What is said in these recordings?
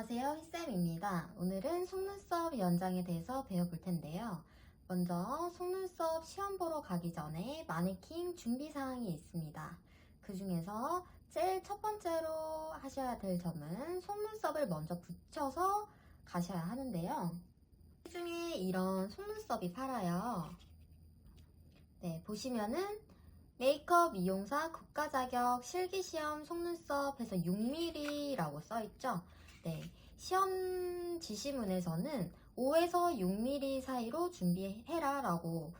안녕하세요. 희쌤입니다. 오늘은 속눈썹 연장에 대해서 배워볼 텐데요. 먼저 속눈썹 시험 보러 가기 전에 마네킹 준비사항이 있습니다. 그 중에서 제일 첫 번째로 하셔야 될 점은 속눈썹을 먼저 붙여서 가셔야 하는데요. 이 중에 이런 속눈썹이 팔아요. 네, 보시면은 메이크업 이용사 국가 자격 실기시험 속눈썹에서 6mm라고 써있죠? 네. 시험 지시문에서는 5에서 6mm 사이로 준비해라 라고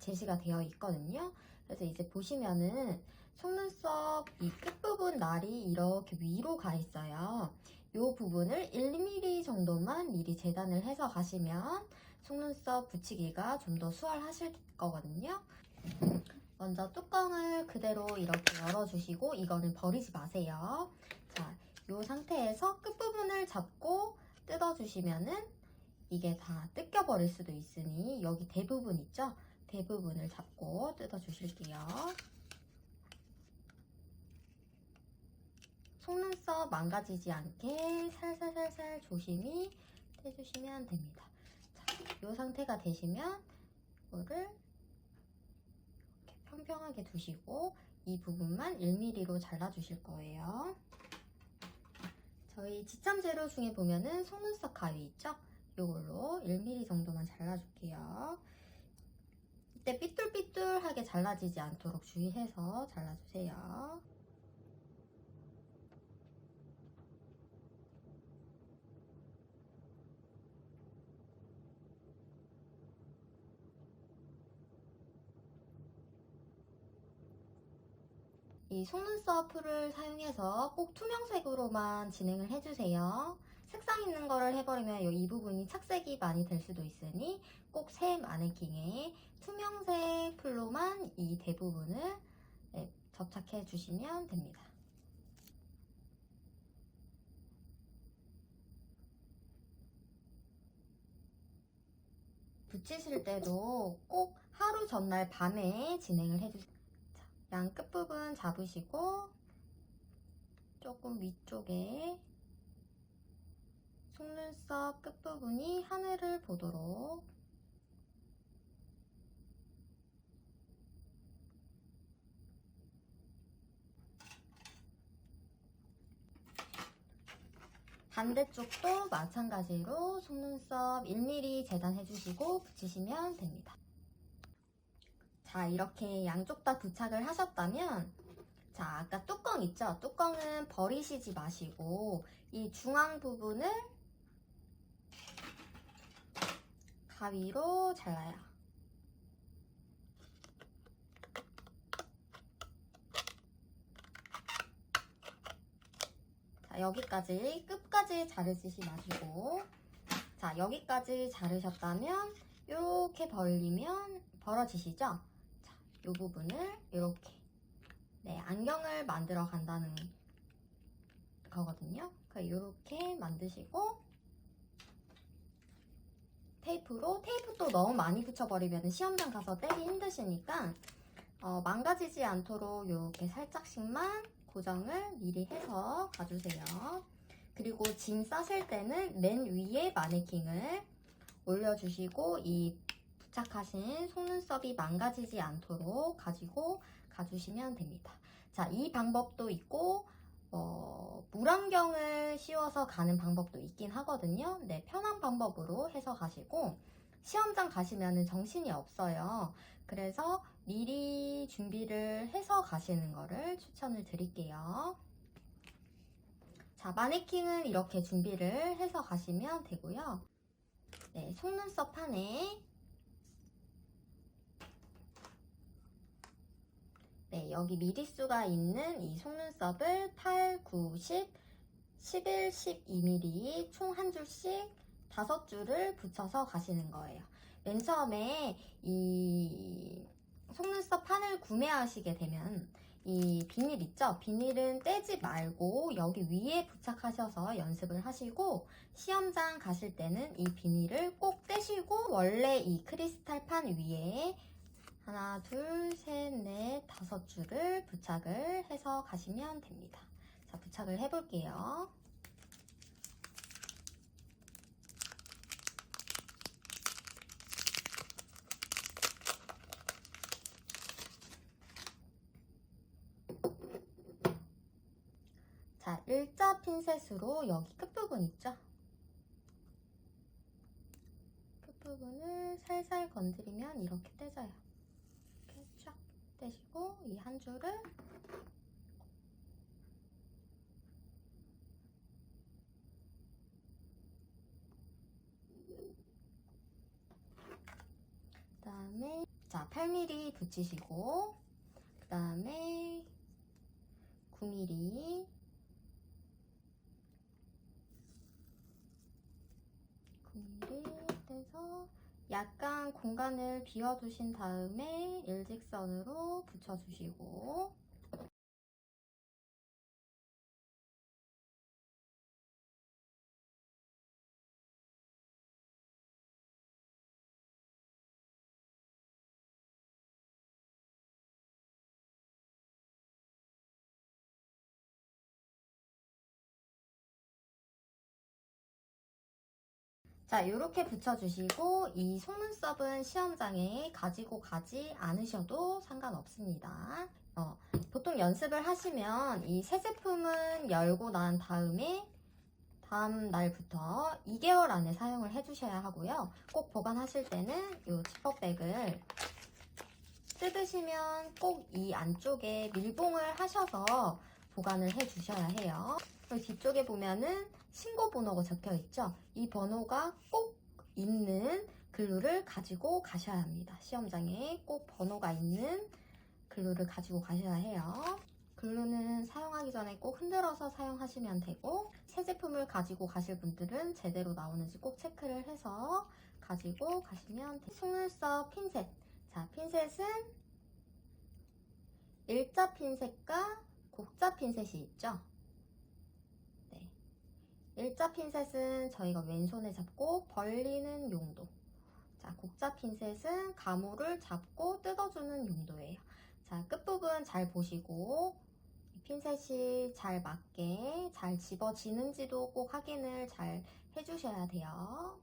제시가 되어 있거든요. 그래서 이제 보시면은 속눈썹 이 끝부분 날이 이렇게 위로 가 있어요. 이 부분을 1mm 정도만 미리 재단을 해서 가시면 속눈썹 붙이기가 좀 더 수월하실 거거든요. 먼저 뚜껑을 그대로 이렇게 열어주시고 이거는 버리지 마세요. 자, 이 상태에서 끝부분을 잡고 뜯어주시면은 이게 다 뜯겨버릴 수도 있으니 여기 대부분 있죠? 대부분을 잡고 뜯어주실게요. 속눈썹 망가지지 않게 살살살살 조심히 떼주시면 됩니다. 자, 이 상태가 되시면 이거를 이렇게 평평하게 두시고 이 부분만 1mm로 잘라주실 거예요. 저희 지참 재료 중에 보면은 속눈썹 가위 있죠? 이걸로 1mm 정도만 잘라줄게요. 이때 삐뚤삐뚤하게 잘라지지 않도록 주의해서 잘라주세요. 이 속눈썹 풀을 사용해서 꼭 투명색으로만 진행을 해주세요. 색상 있는 거를 해버리면 이 부분이 착색이 많이 될 수도 있으니 꼭 새 마네킹에 투명색 풀로만 이 대부분을 네, 접착해 주시면 됩니다. 붙이실 때도 꼭 하루 전날 밤에 진행을 해주세요. 양 끝부분 잡으시고 조금 위쪽에 속눈썹 끝부분이 하늘을 보도록 반대쪽도 마찬가지로 속눈썹 1mm 재단해 주시고 붙이시면 됩니다. 자, 이렇게 양쪽 다 부착을 하셨다면, 자, 아까 뚜껑 있죠? 뚜껑은 버리시지 마시고, 이 중앙 부분을 가위로 잘라요. 자, 여기까지, 끝까지 자르시지 마시고, 자, 여기까지 자르셨다면, 이렇게 벌리면 벌어지시죠? 자, 이 부분을 이렇게 네, 안경을 만들어 간다는 거거든요. 이렇게 만드시고 테이프로 테이프 또 너무 많이 붙여버리면 시험장 가서 떼기 힘드시니까 어, 망가지지 않도록 이렇게 살짝씩만 고정을 미리 해서 가주세요. 그리고 짐 싸실 때는 맨 위에 마네킹을 올려주시고 이 부착하신 속눈썹이 망가지지 않도록 가지고 가주시면 됩니다. 자, 이 방법도 있고 어, 물안경을 씌워서 가는 방법도 있긴 하거든요. 네, 편한 방법으로 해서 가시고 시험장 가시면 정신이 없어요. 그래서 미리 준비를 해서 가시는 거를 추천을 드릴게요. 자, 마네킹은 이렇게 준비를 해서 가시면 되고요. 네, 속눈썹 판에 네, 여기 미리수가 있는 이 속눈썹을 8, 9, 10, 11, 12mm 총 한 줄씩 다섯 줄을 붙여서 가시는 거예요. 맨 처음에 이 속눈썹 판을 구매하시게 되면 이 비닐 있죠? 비닐은 떼지 말고 여기 위에 부착하셔서 연습을 하시고 시험장 가실 때는 이 비닐을 꼭 떼시고 원래 이 크리스탈 판 위에 하나, 둘, 셋, 넷, 다섯 줄을 부착을 해서 가시면 됩니다. 자, 부착을 해볼게요. 자, 일자 핀셋으로 여기 끝부분 있죠? 끝부분을 살살 건드리면 이렇게 떼져요. 떼시고 이 한 줄을 그 다음에 자 8mm 붙이시고 그 다음에 9mm 9mm 떼서 약간 공간을 비워두신 다음에 일직선으로 붙여주시고 자, 이렇게 붙여주시고 이 속눈썹은 시험장에 가지고 가지 않으셔도 상관없습니다. 어, 보통 연습을 하시면 이 새 제품은 열고 난 다음에 다음 날부터 2개월 안에 사용을 해주셔야 하고요. 꼭 보관하실 때는 이 지퍼백을 뜯으시면 꼭 이 안쪽에 밀봉을 하셔서 보관을 해주셔야 해요. 그리고 뒤쪽에 보면은 신고 번호가 적혀 있죠. 이 번호가 꼭 있는 글루를 가지고 가셔야 합니다. 시험장에 꼭 번호가 있는 글루를 가지고 가셔야 해요. 글루는 사용하기 전에 꼭 흔들어서 사용하시면 되고 새 제품을 가지고 가실 분들은 제대로 나오는지 꼭 체크를 해서 가지고 가시면 돼요. 속눈썹 핀셋. 자, 핀셋은 일자 핀셋과 곡자 핀셋이 있죠. 네. 일자 핀셋은 저희가 왼손에 잡고 벌리는 용도. 자, 곡자 핀셋은 가무를 잡고 뜯어주는 용도예요. 자, 끝부분 잘 보시고 이 핀셋이 잘 맞게 잘 집어지는지도 꼭 확인을 잘 해주셔야 돼요.